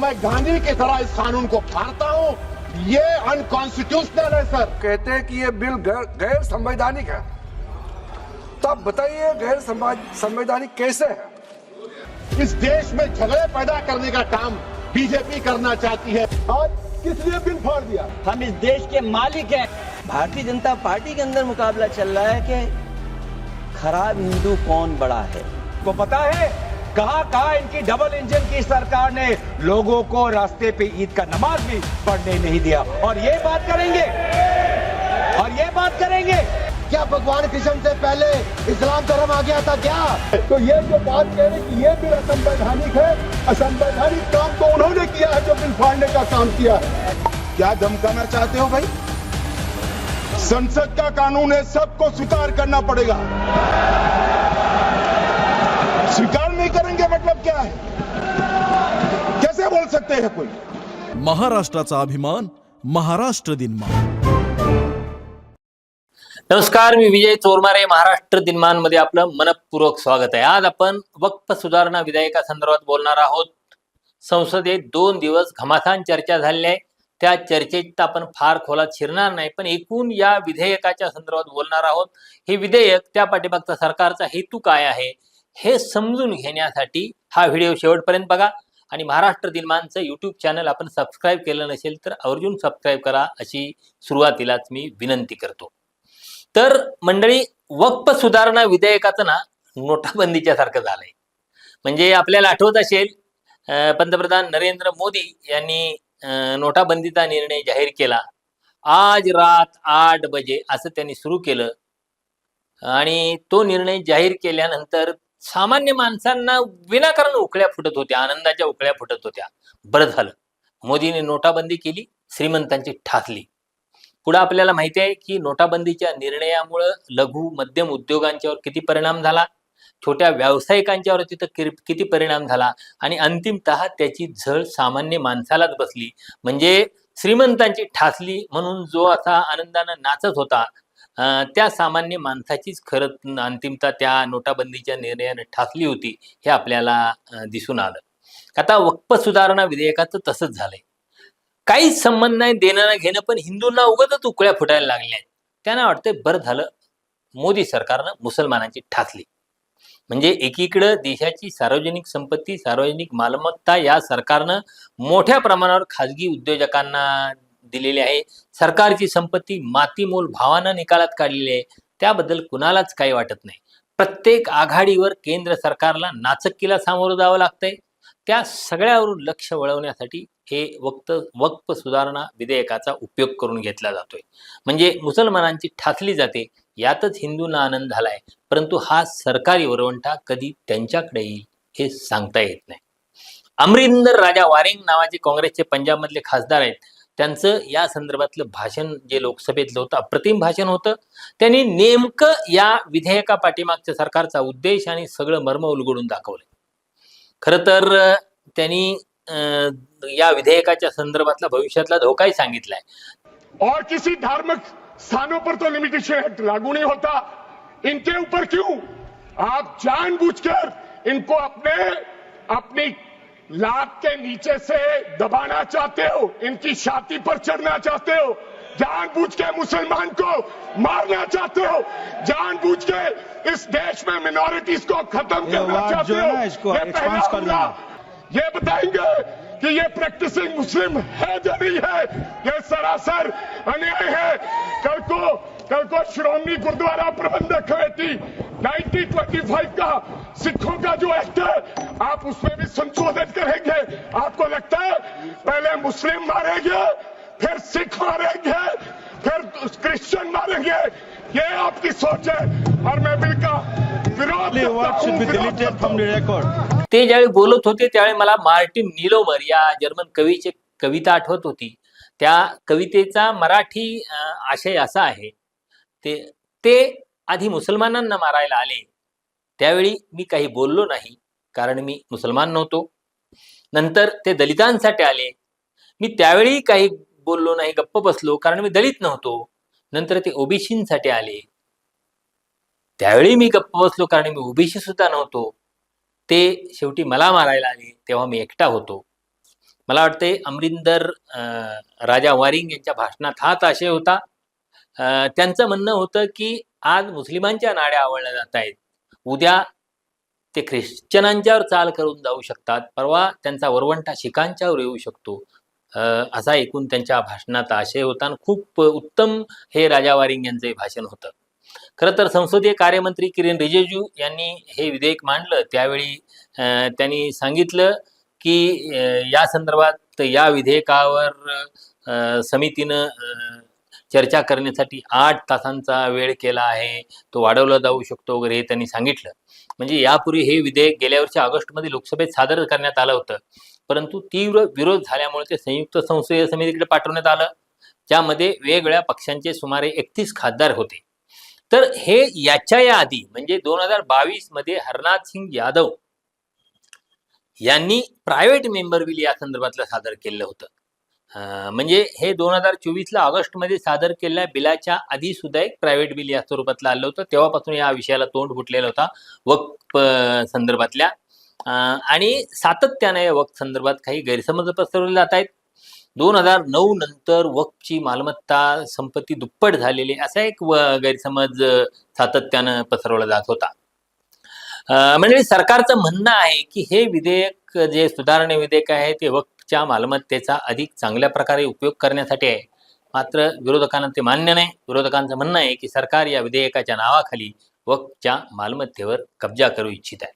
मैं गांधी की तरह इस कानून को फाड़ता हूँ। ये अनकॉन्स्टिट्यूशनल है सर। कहते हैं कि ये बिल गैर संवैधानिक है। तो आप बताइए गैर संवैधानिक कैसे है? इस देश में झगड़े पैदा करने का काम बीजेपी करना चाहती है। और किस लिए बिल फाड़ दिया? हम इस देश के मालिक हैं। भारतीय जनता पार्टी के अंदर मुकाबला चल रहा है कि खराब हिंदू कौन बड़ा है? को पता है कहाँ कहाँ इनकी डबल इंजन की सरकार ने, लोगों को रास्ते पे ईद का नमाज़ भी पढ़ने नहीं दिया। और ये बात करेंगे। और ये बात करेंगे। क्या भगवान कृष्ण से पहले इस्लाम धर्म आ गया था क्या? तो ये जो बात कह रहे कि ये बिल असंवैधानिक है। असंवैधानिक काम तो उन्होंने किया है जो बिल फाड़ने का काम किया है। क्या धमकाना चाहते हो भाई? संसद का कानून है, सबको स्वीकार करना पड़ेगा। नहीं करेंगे मतलब क्या है? कैसे बोल सकते हैं कोई? महाराष्ट्राचा अभिमान महाराष्ट्र दिनमा नमस्कार मी विजय चोरमारे महाराष्ट्र दिनमानमध्ये आपलं मनपूर्वक स्वागत आहे. आज आपण वक्फ सुधारणा विधेयकासंदर्भात बोलणार आहोत. संसदेत दोन दिवस घमासान चर्चा झालेली आहे. त्या चर्चेत आपण फार खोलात शिरणार नाही पण एकूण या विधेयकाच्या संदर्भात बोलणार आहोत. हे विधेयक त्या पाठीमागचा सरकारचा हेतू काय आहे? हे समजून घेण्यासाठी हा व्हिडिओ शेवटपर्यंत बघा. आणि महाराष्ट्र दिनमानचं यूट्यूब चॅनल आपण सबस्क्राईब केलं नसेल तर अर्जुन सबस्क्राईब करा अशी सुरुवातीलाच मी विनंती करतो. तर मंडळी वक्फ सुधारणा विधेयकाचं ना नोटाबंदीच्या सारखं झालंय. म्हणजे आपल्याला आठवत असेल पंतप्रधान नरेंद्र मोदी यांनी नोटाबंदीचा निर्णय जाहीर केला. आज रात आठ बजे असं त्यांनी सुरू केलं. आणि तो निर्णय जाहीर केल्यानंतर सामान्य माणसांना विनाकारण उकळ्या फुटत होत्या आनंदाच्या उकळ्या फुटत होत्या. बरं झालं. मोदीने नोटाबंदी केली श्रीमंतांची ठासली. पुढे आपल्याला माहिती आहे की नोटाबंदीच्या निर्णयामुळं लघु मध्यम उद्योगांच्यावर किती परिणाम झाला? छोट्या व्यावसायिकांच्यावर तिथं किती परिणाम झाला? आणि अंतिमतः त्याची झळ सामान्य माणसालाच बसली. म्हणजे श्रीमंतांची ठासली म्हणून जो असा आनंदानं नाचत होता त्या सामान्य माणसाचीच खरं अंतिमता त्या नोटाबंदीच्या निर्णयाने ठासली होती हे आपल्याला दिसून आलं. आता वक्फ सुधारणा विधेयकाचं तसंच झालंय. काहीच संबंध नाही देणं घेणं पण हिंदूंना उगतच उकळ्या फुटायला लागल्या आहेत त्यांना वाटतंय बरं झालं मोदी सरकारनं मुसलमानांची ठासली. म्हणजे एकीकडं देशाची सार्वजनिक संपत्ती सार्वजनिक मालमत्ता या सरकारनं मोठ्या प्रमाणावर खाजगी उद्योजकांना दिलेली आहे. सरकारची संपत्ती मातीमोल भावानं निकालात काढलेली आहे. त्याबद्दल कुणालाच काही वाटत नाही. प्रत्येक आघाडीवर केंद्र सरकारला नाचक्कीला सामोरं जावं लागतंय. त्या सगळ्यावरून लक्ष वळवण्यासाठी हे वक्त वक्फ सुधारणा विधेयकाचा उपयोग करून घेतला जातोय. म्हणजे मुसलमानांची ठासली जाते. यातच हिंदूंना आनंद झालाय. परंतु हा सरकारी वरवंटा कधी त्यांच्याकडे येईल हे सांगता येत नाही. अमरिंदर राजा वारिंग नावाचे काँग्रेसचे पंजाबमधले खासदार आहेत. त्यांचं या संदर्भातलं भाषण जे लोकसभेतलं होतं अप्रतिम भाषण होतं. त्यांनी नेमकं या विधेयका पाठीमागच्या सरकारचा उद्देश आणि सगळं मर्म उलगडून दाखवलं खरं तर त्यांनी अं, या विधेयकाच्या संदर्भातला भविष्यातला धोकाही सांगितलाय. और किसी धार्मिक स्थानों पर तो लिमिटेशन एक्ट लागू नहीं होता। इनके ऊपर क्यों? आप जानबूझकर इनको अपने अपनी लात के नीचे से दबाना चाहते हो इनकी छाती पर चढ़ना चाहते हो जानबूझ के मुसलमान को मारना चाहते हो जानबूझ के इस देश में मिनोरिटीज को खत्म करना चाहते हो इसको ये expand पहला कर हमला। देना। ये बताएँगे कि ये प्रैक्टिसिंग मुस्लिम है या नहीं है ये सरासर अन्याय है। कल को कल को श्रोमणी गुरुद्वारा प्रबंधक कमेटी 1925 का सिखों का जो एक्ट है आप उसमें भी संशोधित करेंगे। आपको लगता है पहले मुस्लिम मारेंगे फिर सिख मारेंगे फिर क्रिश्चियन मारेंगे? ये आपकी सोच है। और मैं बिल का विरोध हूँ, हूँ। ते ज्यावेळी बोलत होते त्यावेळी मला मार्टिन निलोमर या जर्मन कवीची कविता आठवत होती. त्या कवितेचा मराठी आशय असा आहे. ते ते आधी मुसलमानांना मारायला आले. त्यावेळी मी काही बोललो नाही कारण मी मुसलमान नव्हतो. नंतर ते दलितांसाठी आले. मी त्यावेळी काही बोललो नाही गप्प बसलो कारण मी दलित नव्हतो. नंतर ते ओबीसींसाठी आले. त्यावेळी मी गप्प बसलो कारण मी ओबीसी सुद्धा नव्हतो. ते शेवटी मला मारायला आले तेव्हा मी एकटा होतो. मला वाटते अमरिंदर अं, राजा वारिंग यांच्या भाषणात हाच आशय होता. त्यांचं म्हणणं होतं की आज मुस्लिमांच्या नाड्या आवळल्या जात आहेत. उद्या ते ख्रिश्चनांच्यावर चाल करून जाऊ शकतात. परवा त्यांचा वरवंटा शिखांच्यावर येऊ शकतो. अं, असा एकूण त्यांच्या भाषणात आशय होता आणि खूप उत्तम हे राजा वारिंग यांचं हे भाषण होतं. खरं तर संसदीय कार्यमंत्री किरेन रिजिजू यांनी हे विधेयक मांडलं. त्यावेळी अं, त्यांनी सांगितलं की या संदर्भात या विधेयकावर अं, समितीनं अं, चर्चा करण्यासाठी आठ तासांचा वेळ केला आहे. तो वाढवला जाऊ शकतो वगैरे हे त्यांनी सांगितलं. म्हणजे यापूर्वी हे विधेयक गेल्या वर्षी ऑगस्टमध्ये लोकसभेत सादर करण्यात आलं होतं. परंतु तीव्र विरोध झाल्यामुळे ते संयुक्त संसदीय समितीकडे पाठवण्यात आलं. ज्यामध्ये वेगवेगळ्या पक्षांचे सुमारे एकतीस खासदार होते. तर हे याच्या या आधी म्हणजे दोन हजार बावीसमध्ये हरनाथ सिंग यादव यांनी प्रायव्हेट मेंबर बिल या संदर्भातलं सादर केलं होतं. म्हणजे हे दोन हजार चोवीसला ऑगस्टमध्ये सादर केलेल्या बिलाच्या आधी सुद्धा एक प्रायव्हेट बिल या स्वरूपातलं आलं होतं. तेव्हापासून या विषयाला तोंड फुटलेला होता वक्फ संदर्भातल्या. अं, आणि सातत्याने या वक्फ संदर्भात काही गैरसमज पसरवले जात आहेत. दोन हजार नऊ नंतर वक्फची मालमत्ता संपत्ती दुप्पट झालेली असा एक व- गैरसमज सातत्यानं पसरवला जात होता. म्हणजे सरकारचं म्हणणं आहे की हे विधेयक जे सुधारणा विधेयक आहे ते च्या मालमत्तेचा अधिक चांगल्या प्रकारे उपयोग करण्यासाठी आहे. मात्र विरोधकांना ते मान्य नाही. विरोधकांचं म्हणणं आहे की सरकार या विधेयकाच्या नावाखाली वकच्या मालमत्तेवर कब्जा करू इच्छित आहे.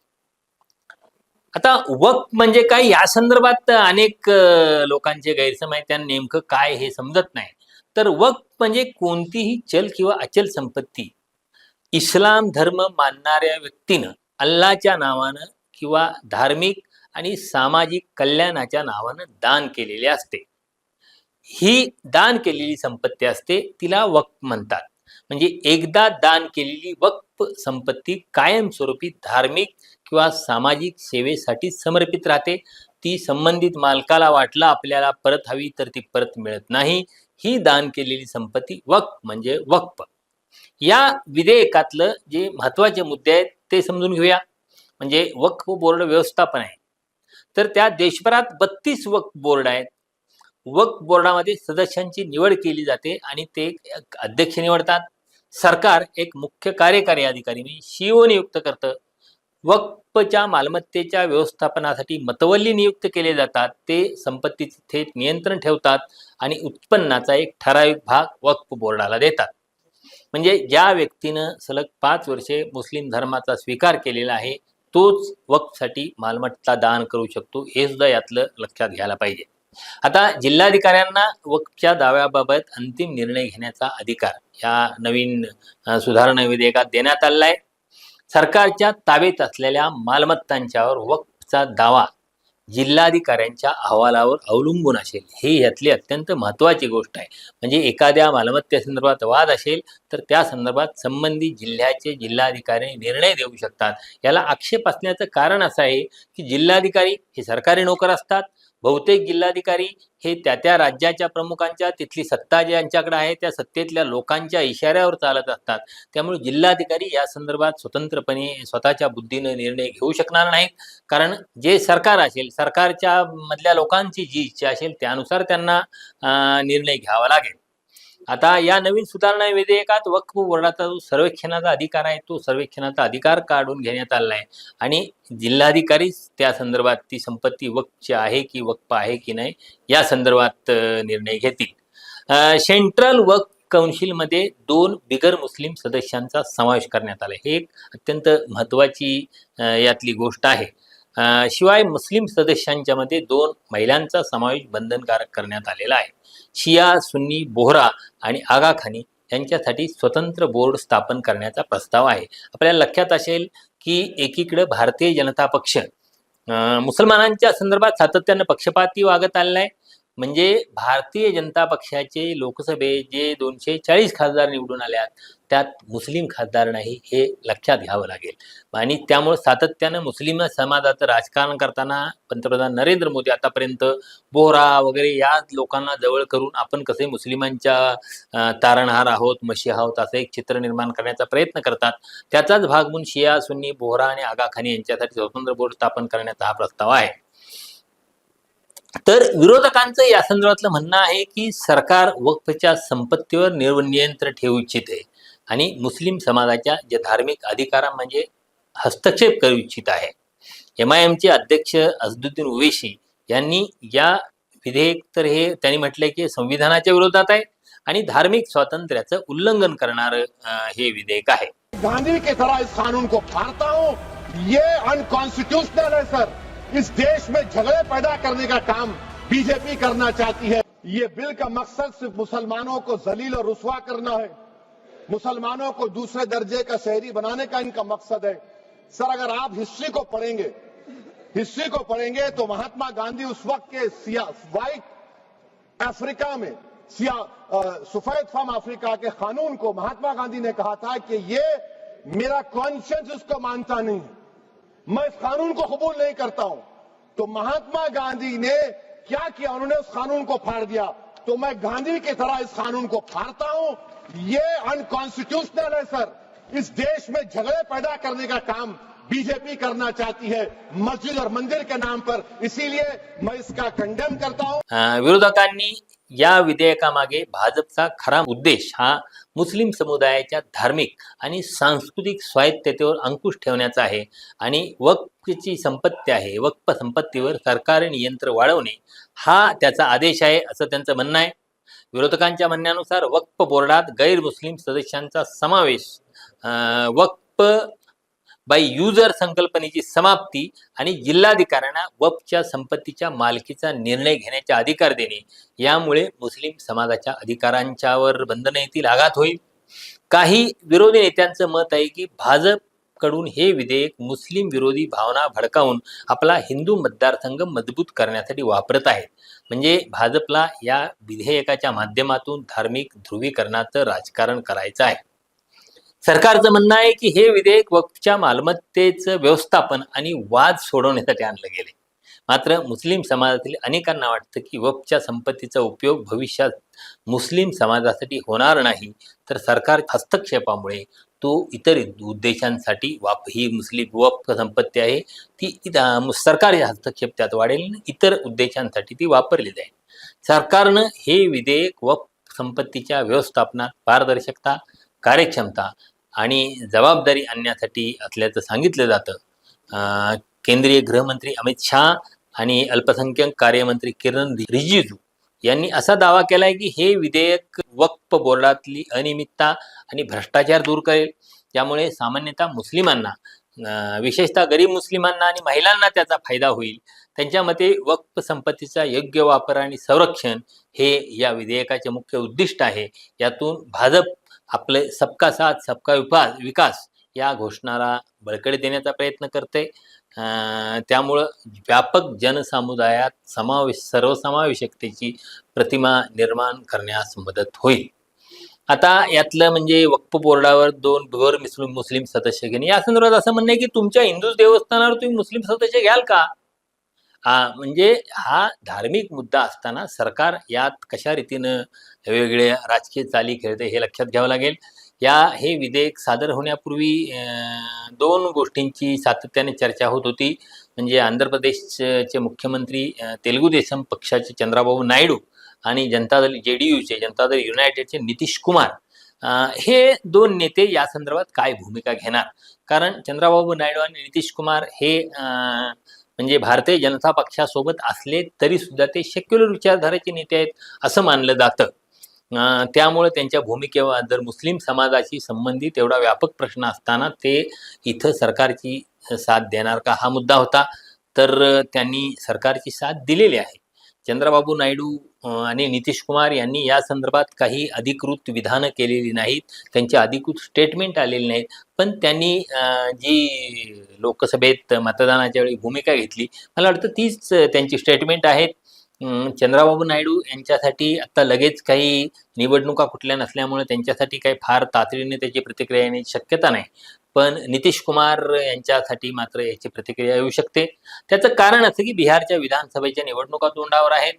आता वक म्हणजे काय? या संदर्भात अनेक लोकांचे गैरसमय त्यांना नेमकं काय हे समजत नाही. तर वक म्हणजे कोणतीही चल किंवा अचल संपत्ती. इस्लाम धर्म मानणाऱ्या व्यक्तीनं अल्लाच्या नावानं किंवा धार्मिक आणि सामाजिक कल्याणाच्या नावानं दान केलेले असते. ही दान केलेली संपत्ती असते तिला वक्फ म्हणतात. म्हणजे एकदा दान केलेली वक्फ संपत्ती कायमस्वरूपी धार्मिक किंवा सामाजिक सेवेसाठी समर्पित राहते. ती संबंधित मालकाला वाटला आपल्याला परत हवी तर ती परत मिळत नाही. ही दान केलेली संपत्ती वक्फ म्हणजे वक्फ. या विधेयकातलं जे महत्त्वाचे मुद्दे आहेत ते समजून घेऊया. म्हणजे वक्फ बोर्ड व्यवस्थापन आहे. तर त्या देशभरात बत्तीस वक्फ बोर्ड आहेत. वक्फ बोर्डामध्ये सदस्यांची निवड केली जाते आणि ते अध्यक्ष निवडतात. सरकार एक मुख्य कार्यकारी अधिकारी म्हणजे सीओ नियुक्त करतं. वक्फच्या मालमत्तेच्या व्यवस्थापनासाठी मतवल्ली नियुक्त केले जातात. ते संपत्तीचे थेट नियंत्रण ठेवतात आणि उत्पन्नाचा एक ठराविक भाग वक्फ बोर्डाला देतात. म्हणजे ज्या व्यक्तीनं सलग पाच वर्षे मुस्लिम धर्माचा स्वीकार केलेला आहे तोच वक्फसाठी मालमत्ता दान करू शकतो हे सुद्धा यातलं लक्षात घ्यायला पाहिजे. आता जिल्हाधिकाऱ्यांना वक्फच्या दाव्याबाबत अंतिम निर्णय घेण्याचा अधिकार या नवीन सुधारणा विधेयकात देण्यात आलेला आहे सरकारच्या ताब्यात असलेल्या मालमत्तांच्यावर वक्फचा दावा जिल्हाधिकाऱ्यांच्या अहवालावर अवलंबून असेल. हे यातली अत्यंत महत्त्वाची गोष्ट आहे. म्हणजे एखाद्या मालमत्तेसंदर्भात वाद असेल तर त्या संदर्भात संबंधित जिल्ह्याचे जिल्हाधिकारी निर्णय देऊ शकतात. याला आक्षेप असण्याचं कारण असं आहे की जिल्हाधिकारी हे सरकारी नोकर असतात बहुतेक जिल्हाधिकारी हे त्या त्या राज्याच्या प्रमुखांच्या तिथली सत्ता ज्यांच्याकडे आहे त्या सत्तेतल्या लोकांच्या इशाऱ्यावर चालत असतात. त्यामुळे जिल्हाधिकारी या संदर्भात स्वतंत्रपणे स्वतःच्या बुद्धीनं निर्णय घेऊ शकणार नाहीत. कारण जे सरकार असेल सरकारच्या मधल्या लोकांची जी इच्छा असेल त्यानुसार त्यांना निर्णय घ्यावा लागेल. आता या नवीन सुधारणा विधेयकात वक्फ बोर्डाचा जो सर्वेक्षणाचा अधिकार आहे तो सर्वेक्षणाचा अधिकार काढून घेण्यात आला आहे. आणि जिल्हाधिकारीच त्या संदर्भात ती संपत्ती वक्फची आहे की वक्फ आहे की नाही या संदर्भात निर्णय घेतील. सेंट्रल वक्फ कौन्सिलमध्ये दोन बिगर मुस्लिम सदस्यांचा समावेश करण्यात आला हे एक अत्यंत महत्त्वाची यातली गोष्ट आहे. शिवाय मुस्लिम सदस्यांच्या मध्ये दोन महिलांचा समावेश बंधनकारक करण्यात आलेला आहे. शिया सुन्नी बोहरा आणि आगाखानी यांच्यासाठी स्वतंत्र बोर्ड स्थापन करण्याचा प्रस्ताव आहे. आपल्याला लक्षात असेल की एकीकडे भारतीय जनता पक्ष मुसलमानांच्या संदर्भात सातत्यानं पक्षपाती वागत आलेला आहे. म्हणजे भारतीय जनता पक्षाचे लोकसभेत जे दोनशे चाळीस खासदार निवडून आल्यात त्यात मुस्लिम खासदार नाही हे लक्षात घ्यावं लागेल. आणि त्यामुळे सातत्यानं मुस्लिम समाजाचं राजकारण करताना पंतप्रधान नरेंद्र मोदी आतापर्यंत बोहरा वगैरे या लोकांना जवळ करून आपण कसे मुस्लिमांच्या तारणहार आहोत मशी आहोत असं एक चित्र निर्माण करण्याचा प्रयत्न करतात त्याचाच भाग म्हणून शिया सुन्नी बोहरा आणि आगाखानी यांच्यासाठी स्वतंत्र बोर्ड स्थापन करण्याचा हा प्रस्ताव आहे. तर विरोधकांचं या संदर्भातलं म्हणणं आहे की सरकार वक्फच्या संपत्तीवर निर्व नियंत्रण ठेवू इच्छिते आणि मुस्लिम समाजाच्या जे धार्मिक अधिकारा म्हणजे हस्तक्षेप करू इच्छित आहे. एम आय एमचे अध्यक्ष असदुद्दीन ओवेशी यांनी या विधेयक तर हे त्यांनी म्हटलंय की संविधानाच्या विरोधात आहे आणि धार्मिक स्वातंत्र्याचं उल्लंघन करणार हे विधेयक आहे. गांधी के तरह इस कानून को फाड़ता हूं। ये अनकॉन्स्टिट्यूशनल है सर इस देश में झगड़े पैदा करने का काम बीजेपी करना चाहती है। ये बिल का मकसद सिर्फ़ मुसलमानों को जलील और रुसवा करना है। मुसलमानों को दूसरे दर्जे का शहरी बनाने का इनका मकसद है। सर, अगर आप हिस्ट्री को पढ़ेंगे, हिस्ट्री को पढ़ेंगे तो महात्मा गांधी उस वक्त के व्हाइट अफ्रीका में, सिया सफ़ेद फम अफ्रीका के कानून को महात्मा गांधी ने कहा था कि ये मेरा कॉन्शियंस उसको मानता नहीं है। मैं इस कानून को कबूल नहीं करता हूँ। तो महात्मा गांधी ने क्या किया? उन्होंने उस कानून को फाड़ दिया। तो मैं गांधी की तरह इस कानून को फाड़ता हूँ। ये अनकॉन्स्टिट्यूशनल है सर। इस देश में झगड़े पैदा करने का काम बीजेपी करना चाहती है। मस्जिद और मंदिर के नाम पर। इसीलिए मैं इसका कंडेम करता हूँ। अं, विरोधकांनी या विधेयकामागे भाजपचा खरा उद्देश हा मुस्लिम समुदायाच्या धार्मिक आणि सांस्कृतिक स्वायत्ततेवर अंकुश ठेवण्याचा आहे आणि वक्फची संपत्ती आहे वक्फ संपत्तीवर सरकारी नियंत्रण वाढवणे हा त्याचा आदेश आहे असं त्यांचं म्हणणं आहे. विरोधकांच्या म्हणण्यानुसार वक्फ बोर्डात गैरमुस्लिम सदस्यांचा समावेश वक्फ बाय युजर संकल्पनेची समाप्ती आणि जिल्हाधिकाऱ्यांना वपच्या संपत्तीच्या मालकीचा निर्णय घेण्याचा अधिकार देणे यामुळे मुस्लिम समाजाच्या अधिकारांच्यावर बंधनं येतील आघात होईल. काही विरोधी नेत्यांचं मत आहे की भाजपकडून हे विधेयक मुस्लिम विरोधी भावना भडकावून आपला हिंदू मतदारसंघ मजबूत करण्यासाठी वापरत आहेत. म्हणजे भाजपला या विधेयकाच्या माध्यमातून धार्मिक ध्रुवीकरणाचं राजकारण करायचं आहे. सरकारचं म्हणणं आहे की हे विधेयक वक्फच्या मालमत्तेचं व्यवस्थापन आणि वाद सोडवण्यासाठी आणलं गेले मात्र मुस्लिम समाजातील अनेकांना वाटतं की वक्फच्या संपत्तीचा उपयोग भविष्यात मुस्लिम समाजासाठी होणार नाही तर सरकार हस्तक्षेपामुळे तो इतर उद्देशांसाठी वाप ही मुस्लिम वक्फ संपत्ती आहे ती सरकारी हस्तक्षेप त्यात वाढेल इतर उद्देशांसाठी ती वापरली जाईल. सरकारनं हे विधेयक वक्फ संपत्तीच्या व्यवस्थापनात पारदर्शकता कार्यक्षमता आणि जबाबदारी आणण्यासाठी असल्याचं सांगितलं जातं. केंद्रीय गृहमंत्री अमित शहा आणि अल्पसंख्याक कार्यमंत्री किरण रिजिजू यांनी असा दावा केला आहे की हे विधेयक वक्फ बोर्डातली अनियमितता आणि भ्रष्टाचार दूर करेल. त्यामुळे सामान्यतः मुस्लिमांना विशेषतः गरीब मुस्लिमांना आणि महिलांना त्याचा फायदा होईल. त्यांच्या मते वक्फ संपत्तीचा योग्य वापर आणि संरक्षण हे या विधेयकाचे मुख्य उद्दिष्ट आहे. यातून भाजप आपले सबका साथ सबका विकास विकास या घोषणाला बळकटी देण्याचा प्रयत्न करते. अं, त्यामुळं व्यापक जनसमुदायात समावेश सर्वसमावेशकतेची प्रतिमा निर्माण करण्यास मदत होईल. आता यातलं म्हणजे वक्फ बोर्डावर दोन भर मुस्लिम मुस्लिम सदस्य घेणे. या संदर्भात असं म्हणणं आहे की तुमच्या हिंदू देवस्थानावर तुम्ही मुस्लिम सदस्य घ्याल का? म्हणजे हा धार्मिक मुद्दा असताना सरकार यात कशा रीतीनं वेगवेगळे राजकीय चाली खेळते हे लक्षात घ्यावं लागेल. या हे विधेयक सादर होण्यापूर्वी दोन गोष्टींची सातत्याने चर्चा होत होती. म्हणजे आंध्र प्रदेशचे मुख्यमंत्री तेलुगू देशम पक्षाचे चंद्राबाबू नायडू आणि जनता दल जे डी यूचे जनता दल युनायटेडचे नितीश कुमार हे दोन नेते या संदर्भात काय भूमिका घेणार? कारण चंद्राबाबू नायडू आणि नितीश कुमार हे म्हणजे भारतीय जनता पक्षासोबत असले तरी सुद्धा ते सेक्युलर विचारधारेचे नेते आहेत असं मानलं जातं. त्यामुळे त्यांच्या भूमिकेवर जर मुस्लिम समाजाशी संबंधित एवढा व्यापक प्रश्न असताना ते इथं सरकारची साथ देणार का? हा मुद्दा होता. तर त्यांनी सरकारची साथ दिलेली आहे. चंद्रबाबू नायडू आणि नितीश कुमार यांनी या संदर्भात काही अधिकृत विधानं केलेली नाहीत त्यांची अधिकृत स्टेटमेंट आलेली नाहीत. पण त्यांनी जी लोकसभेत मतदानाच्या वेळी भूमिका घेतली मला वाटतं तीच त्यांची स्टेटमेंट आहेत. चंद्राबाबू चंद्रबाबू नायडू यांच्यासाठी आता लगेच काही निवडणुका कुठल्या नसल्यामुळे त्यांच्यासाठी काही फार तातडीने त्याची प्रतिक्रिया येण्याची शक्यता नाही. पण नितीश कुमार यांच्यासाठी मात्र याची प्रतिक्रिया येऊ शकते. त्याचं कारण असं की बिहारच्या विधानसभेच्या निवडणुका तोंडावर आहेत.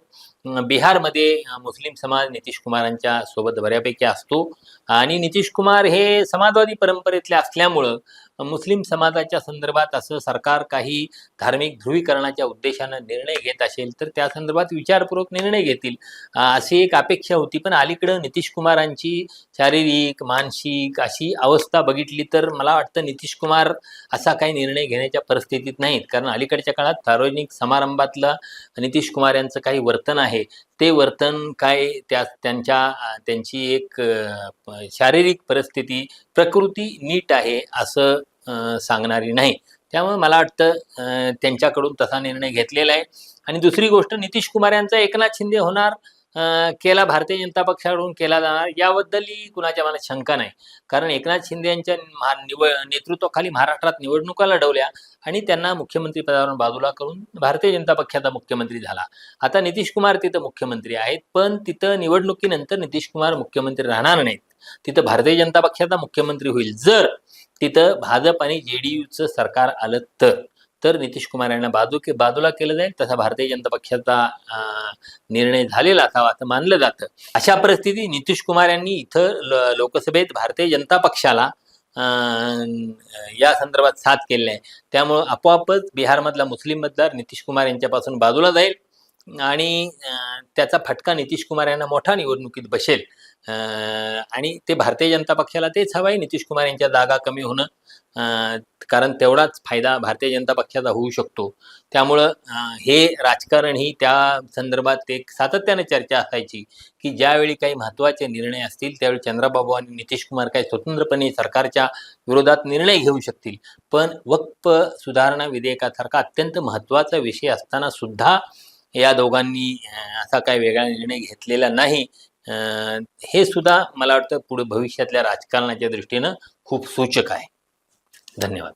बिहारमध्ये मुस्लिम समाज नितीश कुमारांच्या सोबत बऱ्यापैकी असतो. आणि नितीश कुमार हे समाजवादी परंपरेतले असल्यामुळं मुस्लिम समाजाच्या संदर्भात असं सरकार काही धार्मिक ध्रुवीकरणाच्या उद्देशानं निर्णय घेत असेल तर त्या संदर्भात विचारपूर्वक निर्णय घेतील. अशी एक अपेक्षा होती पण अलीकडं नितीश कुमारांची शारीरिक मानसिक अशी अवस्था बघितली तर मला वाटतं नितीश कुमार असा काही निर्णय घेण्याच्या परिस्थितीत नाहीत. कारण अलीकडच्या काळात सार्वजनिक समारंभातलं नितीश कुमार यांचं काही वर्तन आहे. ते वर्तन काय त्या त्यांच्या त्यांची एक शारीरिक परिस्थिती प्रकृती नीट आहे असं सांगणारी नाही. त्यामुळे मला वाटतं त्यांच्याकडून तसा निर्णय घेतलेला आहे. आणि दुसरी गोष्ट नितीश कुमार यांचा एकनाथ शिंदे होणार केला भारतीय जनता पक्षाकडून केला जाणार याबद्दलही कुणाच्या मनात शंका नाही. कारण एकनाथ शिंदे यांच्या महा निवड नेतृत्वाखाली महाराष्ट्रात निवडणुका लढवल्या आणि त्यांना मुख्यमंत्री पदावरून बाजूला करून भारतीय जनता पक्षाचा मुख्यमंत्री झाला. आता नितीश कुमार तिथं मुख्यमंत्री आहेत पण तिथं निवडणुकीनंतर नितीश कुमार मुख्यमंत्री राहणार नाहीत. तिथं भारतीय जनता पक्षाचा मुख्यमंत्री होईल. जर तिथं भाजप आणि जे डी यूचं सरकार आलं तर तर नितीश कुमार यांना बाजू के बाजूला केलं जाईल तसा भारतीय जनता पक्षाचा निर्णय झालेला असावा असं मानलं जातं. अशा परिस्थितीत नितीश कुमार यांनी इथं ल- लोकसभेत भारतीय जनता पक्षाला या संदर्भात साथ केलेला आहे. त्यामुळं आपोआपच बिहारमधला मुस्लिम मतदार नितीश कुमार यांच्यापासून बाजूला जाईल आणि त्याचा फटका नितीश कुमार यांना मोठा निवडणुकीत बसेल. आणि ते भारतीय जनता पक्षाला तेच हवं आहे नितीश कुमार यांच्या जागा कमी होणं. कारण तेवढाच फायदा भारतीय जनता पक्षाचा होऊ शकतो. त्यामुळं हे राजकारण ही त्या संदर्भात एक सातत्याने चर्चा असायची की ज्यावेळी काही महत्त्वाचे निर्णय असतील त्यावेळी चंद्रबाबू आणि नितीश कुमार काही स्वतंत्रपणे सरकारच्या विरोधात निर्णय घेऊ शकतील. पण वक्फ सुधारणा विधेयकासारखा अत्यंत महत्त्वाचा विषय असताना सुद्धा या दोघांनी असा काही वेगळा निर्णय घेतलेला नाही. हे सुद्धा मला वाटतं पुढे भविष्यातल्या राजकारणाच्या दृष्टीनं खूप सूचक आहे. धन्यवाद.